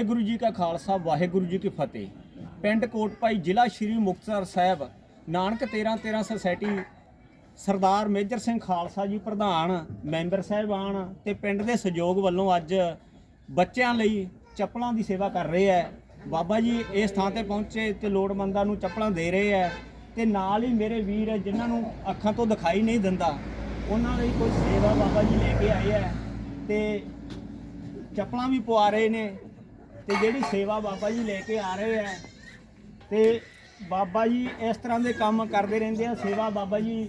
ਵਾਹਿਗੁਰੂ ਜੀ ਕਾ ਖਾਲਸਾ, ਵਾਹਿਗੁਰੂ ਜੀ ਕੀ ਫਤਿਹ। ਪਿੰਡ ਕੋਟਪਾਈ ਜ਼ਿਲ੍ਹਾ ਸ਼੍ਰੀ ਮੁਕਤਸਰ ਸਾਹਿਬ, ਨਾਨਕ 13 13 ਸੁਸਾਇਟੀ, ਸਰਦਾਰ ਮੇਜਰ ਸਿੰਘ ਖਾਲਸਾ ਜੀ ਪ੍ਰਧਾਨ, ਮੈਂਬਰ ਸਾਹਿਬਾਨ ਤੇ ਪਿੰਡ ਦੇ ਸਹਿਯੋਗ ਵੱਲੋਂ ਅੱਜ ਬੱਚਿਆਂ ਲਈ ਚੱਪਲਾਂ ਦੀ ਸੇਵਾ ਕਰ ਰਹੇ ਹੈ। ਬਾਬਾ ਜੀ, ਇਸ ਥਾਂ ਤੇ ਪਹੁੰਚੇ ਤੇ ਲੋੜਵੰਦਾਂ ਨੂੰ ਚੱਪਲਾਂ ਦੇ ਰਹੇ ਹੈ ਤੇ ਨਾਲ ਹੀ ਮੇਰੇ ਵੀਰ ਜਿਨ੍ਹਾਂ ਨੂੰ ਅੱਖਾਂ ਤੋਂ ਦਿਖਾਈ ਨਹੀਂ ਦਿੰਦਾ, ਉਹਨਾਂ ਲਈ ਕੋਈ ਸੇਵਾ ਬਾਬਾ ਜੀ ਲੈ ਕੇ ਆਏ ਹੈ ਤੇ ਚੱਪਲਾਂ ਵੀ ਪਵਾ ਰਹੇ ਨੇ। ਤੇ ਜਿਹੜੀ ਸੇਵਾ ਬਾਬਾ ਜੀ ਲੈ ਕੇ ਆ ਰਹੇ ਹੈ ਤੇ ਬਾਬਾ ਜੀ ਇਸ ਤਰ੍ਹਾਂ ਦੇ ਕੰਮ ਕਰਦੇ ਰਹਿੰਦੇ ਆ, ਸੇਵਾ ਬਾਬਾ ਜੀ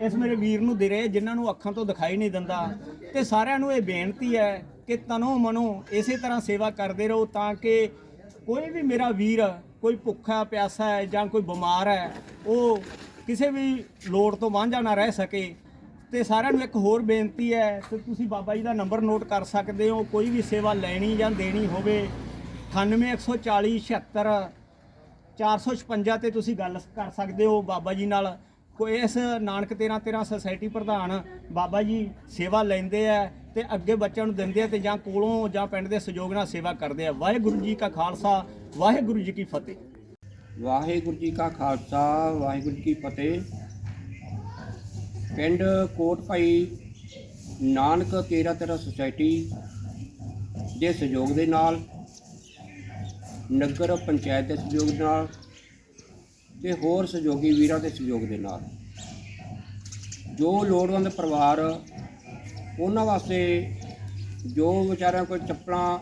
ਇਸ ਮੇਰੇ ਵੀਰ ਨੂੰ ਦੇ ਰਹੇ ਜਿਨ੍ਹਾਂ ਨੂੰ ਅੱਖਾਂ ਤੋਂ ਦਿਖਾਈ ਨਹੀਂ ਦਿੰਦਾ। ਤੇ ਸਾਰਿਆਂ ਨੂੰ ਇਹ ਬੇਨਤੀ ਹੈ ਕਿ ਤਨੋ ਮਨੋ ਇਸੇ ਤਰ੍ਹਾਂ ਸੇਵਾ ਕਰਦੇ ਰਹੋ ਤਾਂ ਕਿ ਕੋਈ ਵੀ ਮੇਰਾ ਵੀਰ ਕੋਈ ਭੁੱਖਾ, ਪਿਆਸਾ ਹੈ ਜਾਂ ਕੋਈ ਬਿਮਾਰ ਹੈ, ਉਹ ਕਿਸੇ ਵੀ ਲੋੜ ਤੋਂ ਵਾਂਝਾ ਨਾ ਰਹਿ ਸਕੇ। ਤੇ ਸਾਰਿਆਂ ਨੂੰ ਇੱਕ ਹੋਰ ਬੇਨਤੀ ਹੈ ਕਿ ਤੁਸੀਂ ਬਾਬਾ ਜੀ ਦਾ ਨੰਬਰ ਨੋਟ ਕਰ ਸਕਦੇ ਹੋ, ਕੋਈ ਵੀ ਸੇਵਾ ਲੈਣੀ ਜਾਂ ਦੇਣੀ ਹੋਵੇ 98140 76 456 ਤੇ ਤੁਸੀਂ ਗੱਲ ਕਰ ਸਕਦੇ ਹੋ ਬਾਬਾ ਜੀ ਨਾਲ। ਕੋਈ ਇਸ ਨਾਨਕ 13 13 ਸੁਸਾਇਟੀ ਪ੍ਰਧਾਨ ਬਾਬਾ ਜੀ ਸੇਵਾ ਲੈਂਦੇ ਆ ਤੇ ਅੱਗੇ ਬੱਚਿਆਂ ਨੂੰ ਦਿੰਦੇ ਆ ਤੇ ਜਾਂ ਕੋਲੋਂ ਜਾਂ ਪਿੰਡ ਦੇ ਸਹਿਯੋਗ ਨਾਲ ਸੇਵਾ ਕਰਦੇ ਆ। ਵਾਹਿਗੁਰੂ ਜੀ ਕਾ ਖਾਲਸਾ, ਵਾਹਿਗੁਰੂ ਜੀ ਕੀ ਫਤਿਹ। ਵਾਹਿਗੁਰੂ ਜੀ ਕਾ ਖਾਲਸਾ, ਵਾਹਿਗੁਰੂ ਜੀ ਕੀ ਫਤਿਹ। ਪਿੰਡ ਕੋਟ ਭਾਈ ਨਾਨਕ 13 13 ਸੁਸਾਇਟੀ ਦੇ ਸਹਿਯੋਗ ਦੇ ਨਾਲ, ਨਗਰ ਪੰਚਾਇਤ ਦੇ ਸਹਿਯੋਗ ਦੇ ਨਾਲ ਤੇ ਹੋਰ ਸਹਿਯੋਗੀ ਵੀਰਾਂ ਦੇ ਸਹਿਯੋਗ ਦੇ ਨਾਲ। ਜੋ ਲੋੜਵੰਦ ਪਰਿਵਾਰ ਉਹਨਾਂ ਵਾਸਤੇ ਜੋ ਵਿਚਾਰਿਆਂ ਕੋਈ ਚੱਪਲਾਂ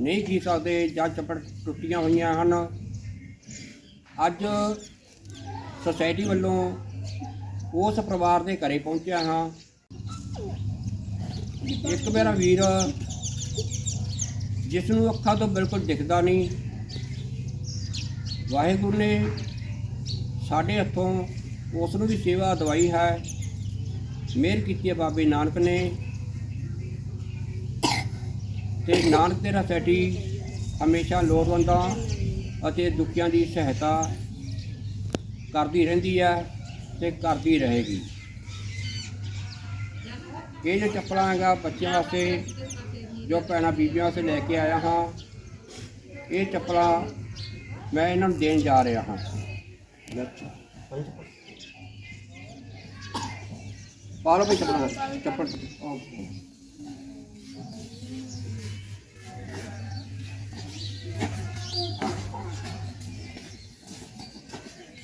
ਨਹੀਂ ਖਰੀਦ ਸਕਦੇ ਜਾਂ ਚੱਪਲ ਟੁੱਟੀਆਂ ਹੋਈਆਂ ਹਨ, ਅੱਜ ਸੁਸਾਇਟੀ ਵੱਲੋਂ ਉਸ ਪਰਿਵਾਰ ਦੇ ਘਰੇ ਪਹੁੰਚਿਆ ਹਾਂ। ਇੱਕ ਮੇਰਾ ਵੀਰ ਜਿਸ ਨੂੰ ਅੱਖਾਂ ਤੋਂ ਬਿਲਕੁਲ ਦਿਖਦਾ ਨਹੀਂ। ਵਾਹਿਗੁਰੂ ਨੇ ਸਾਡੇ ਹੱਥੋਂ ਉਸ ਨੂੰ ਵੀ ਸੇਵਾ ਦਵਾਈ ਹੈ। ਮਿਹਰ ਕੀਤੀ ਹੈ ਬਾਬੇ ਨਾਨਕ ਨੇ। ਤੇ ਨਾਨਕ ਤੇਰਾ ਸੈਟੀ ਹਮੇਸ਼ਾ ਲੋੜਵੰਦਾਂ ਅਤੇ ਦੁਖੀਆਂ ਦੀ ਸਹਾਇਤਾ ਕਰਦੀ ਰਹਿੰਦੀ ਹੈ। ਤੇ ਕਰਦੀ ਰਹੇਗੀ। ਇਹ ਜੋ ਚੱਪਲਾਂ ਹੈਗਾ ਬੱਚਿਆਂ ਵਾਸਤੇ, ਜੋ ਭੈਣਾਂ ਬੀਬੀਆਂ ਵਾਸਤੇ ਲੈ ਕੇ ਆਇਆ ਹਾਂ, ਇਹ ਚੱਪਲਾਂ ਮੈਂ ਇਹਨਾਂ ਨੂੰ ਦੇਣ ਜਾ ਰਿਹਾ ਹਾਂ। ਪਾ ਲਓ ਵੀ ਚੱਪਲਾਂ, ਚੱਪਲ। ਓਕੇ।